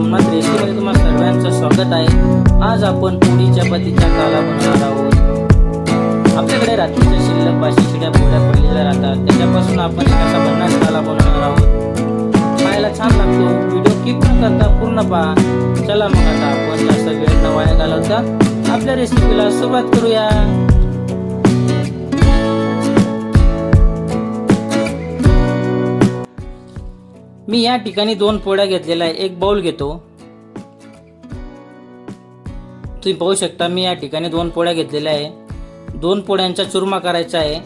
सोमनाथ रेसिपीमध्ये तुम्हाला सर्वांचं स्वागत आहे. आज आपण पोळी चपातीच्या काला बनवणार आहोत. आपल्याकडे रात्रीच्या शिल्लक पाचशे शिड्या पोळ्या पडलेल्या राहतात. त्याच्यापासून आपण एक असा काला बनवणार आहोत. खायला छान लागतो. व्हिडिओ किप न करता पूर्ण पहा. चला मग आता आपण जास्त वेळ न वाया घालवता. आपल्या रेसिपीला सुरुवात करूया. मी या ठिकाणी दोन पोळ्या घेतलेल्या आहे. एक बाउल घेतो. तुम्ही पाहू शकता मी या ठिकाणी दोन पोळ्या घेतलेल्या आहे. दोन पोळ्यांचा चुरमा करायचा आहे.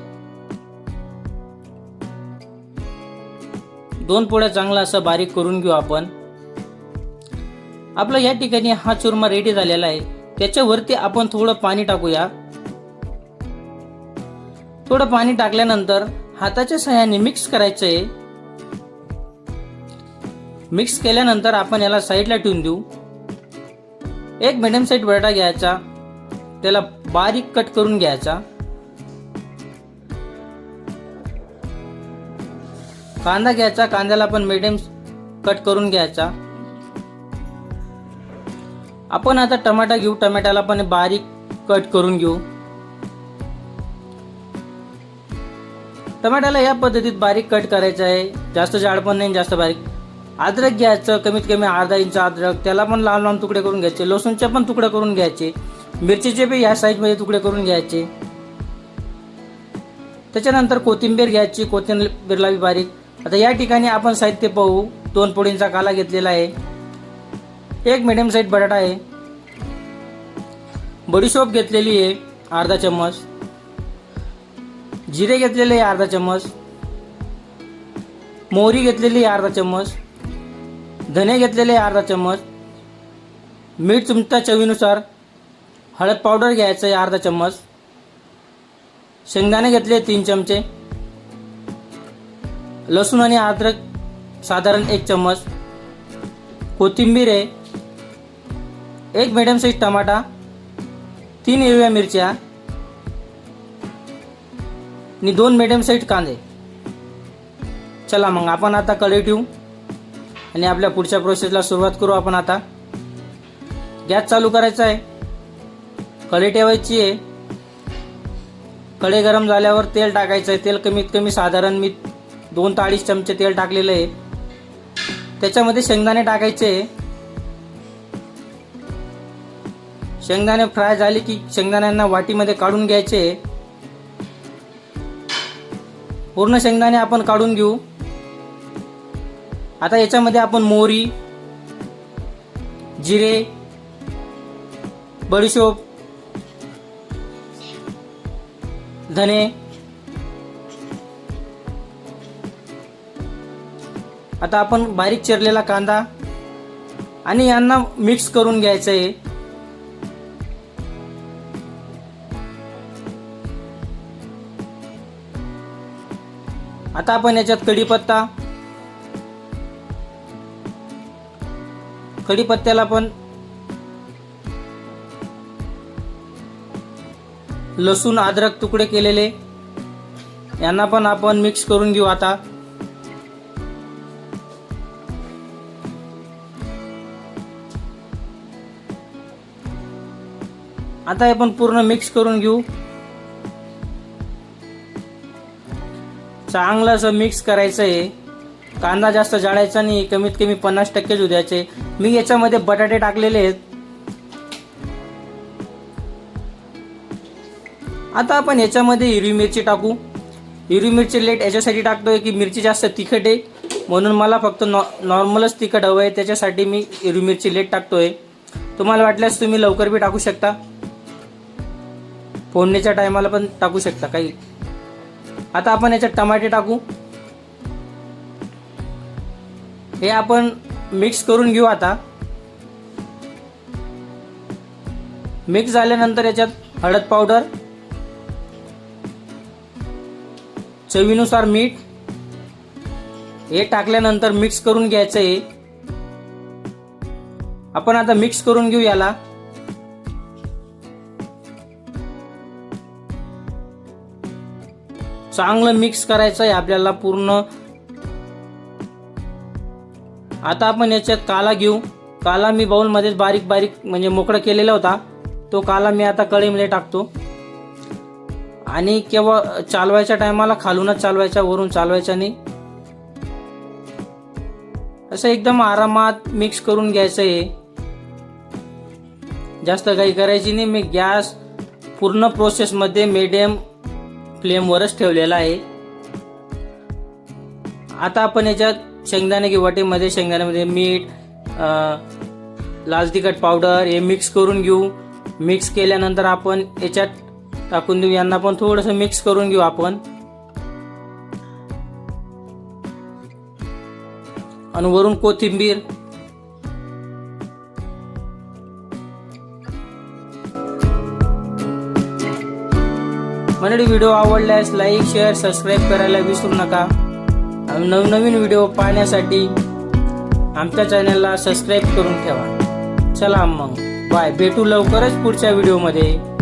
दोन पोळ्या चांगला असं बारीक करून घेऊ आपण. आपला या ठिकाणी हा चुरमा रेडी झालेला आहे. त्याच्यावरती आपण थोडं पाणी टाकूया. थोडं पाणी टाकल्यानंतर हाताच्या सहाय्याने मिक्स करायचं आहे. मिक्स केल्यानंतर आपण याला साईडला ठेवून देऊ. एक मिडियम साईज बटाटा घ्यायचा. त्याला बारीक कट करून घ्यायचा. कांदा घ्यायचा. कांद्याला पण मिडियम कट करून घ्यायचा. आपण आता टमाटा घेऊ. टमाट्याला पण बारीक कट करून घेऊ. टमाट्याला या पद्धतीत बारीक कट करायचं आहे. जास्त जाड पण नाही जास्त बारीक अद्रक घ्यायचं कमीत कमी अर्धा इंच अद्रक त्याला पण लहान लहान तुकडे करून घ्यायचे. लसूणचे पण तुकडे करून घ्यायचे. मिरचीचे बी ह्या साईजमध्ये तुकडे करून घ्यायचे. त्याच्यानंतर कोथिंबीर घ्यायची कोथिंबीरला बी बारीक. आता या ठिकाणी आपण साहित्य पाहू. दोन पोळींचा काला घेतलेला आहे. एक मिडियम साईज बटाटा आहे. बडीशोप घेतलेली आहे अर्धा चम्मच. जिरे घेतलेले आहे अर्धा चम्मच. मोहरी घेतलेली आहे अर्धा चम्मच. धने घेतलेले अर्धा चम्मच मीठ तुमच्या चवीनुसार हळद पावडर घ्यायचं आहे अर्धा चम्मच शेंगदाणे घेतले तीन चमचे लसूण आणि अद्रक साधारण एक चम्मच कोथिंबीर आहे एक मिडियम साईज टमाटा तीन हिरव्या मिरच्या आणि दोन मिडियम साईज कांदे. चला मग आपण आता कढई ठेवू. आणि आपल्या पुढच्या प्रोसेसला सुरुवात करू आपण आता. गॅस चालू करायचा आहे. कढई ठेवायची आहे. कढई गरम झाल्यावर तेल टाकायचं आहे. तेल कमीत कमी साधारण मी दोन ताळीस अडीच चमचे तेल टाकलेलं आहे. त्याच्यामध्ये शेंगदाणे टाकायचे आहे. शेंगदाणे फ्राय झाले की शेंगदाण्यांना वाटीमध्ये काढून घ्यायचे पूर्ण शेंगदाणे आपण काढून घेऊ. आता याच्यामध्ये आपण मोहरी जिरे बडीशोप धने आता आपण बारीक चिरलेला कांदा आणि यांना मिक्स करून घ्यायचं आहे आता आपण याच्यात कढीपत्ता कढीपत्त्याला पण लसूण अद्रक तुकडे केलेले. यांना पण आपण मिक्स करून घेऊ आता. आता आपण पूर्ण मिक्स करून घेऊ. चांगलं असं मिक्स करायचं आहे. कांदा जास्त जाळायचा नाही कमीत कमी पन्नास टक्केच द्यायचे मी याच्यामध्ये बटाटे टाकलेले आहेत. आता आपण याच्यामध्ये हिरवी मिरची टाकू. हिरवी मिरची लेट याच्यासाठी टाकतोय की मिरची जास्त तिखट आहे. म्हणून मला फक्त नॉ नॉर्मलच तिखट हवं आहे. त्याच्यासाठी मी हिरवी मिरची लेट टाकतोय. तुम्हाला वाटल्यास तुम्ही लवकर बी टाकू शकता. फोडणीच्या टायमाला पण टाकू शकता काही. आता आपण याच्यात टमाटे टाकू. हे आपण मिक्स करून घेऊ आता. मिक्स झाल्यानंतर याच्यात हळद पावडर चवीनुसार मीठ हे टाकल्यानंतर मिक्स करून घ्यायचं आहे आपण आता मिक्स करून घेऊ याला. चांगलं मिक्स करायचं आहे आपल्याला पूर्ण आता आपण याच्यात काला घेऊ. काला मी बाऊलमध्येच बारीक बारीक म्हणजे मोकळा केलेला होता. तो काला मी आता कळीमध्ये टाकतो. आणि केव्हा चालवायच्या टायमाला खालूनच चालवायच्या वरून चालवायचा नाही. असं एकदम आरामात मिक्स करून घ्यायचं आहे जास्त काही करायची नाही. मी गॅस पूर्ण प्रोसेसमध्ये मिडियम फ्लेमवरच ठेवलेला आहे. आता आपण याच्यात शेंगदाणे किंवा वाटेमध्ये शेंगदाण्यामध्ये मीठ लाल तिखट पावडर हे मिक्स करून घेऊ. मिक्स केल्यानंतर आपण याच्यात टाकून देऊ. यांना पण थोडंसं मिक्स करून घेऊ आपण. आणि वरून कोथिंबीर. मंडळी व्हिडिओ आवडल्यास लाईक शेअर सबस्क्राईब करायला विसरू नका. नवनवीन व्हिडिओ पाहण्यासाठी आमच्या चॅनलला सबस्क्राईब करून ठेवा. चला मग. बाय. भेटू लवकरच पुढच्या व्हिडिओमध्ये.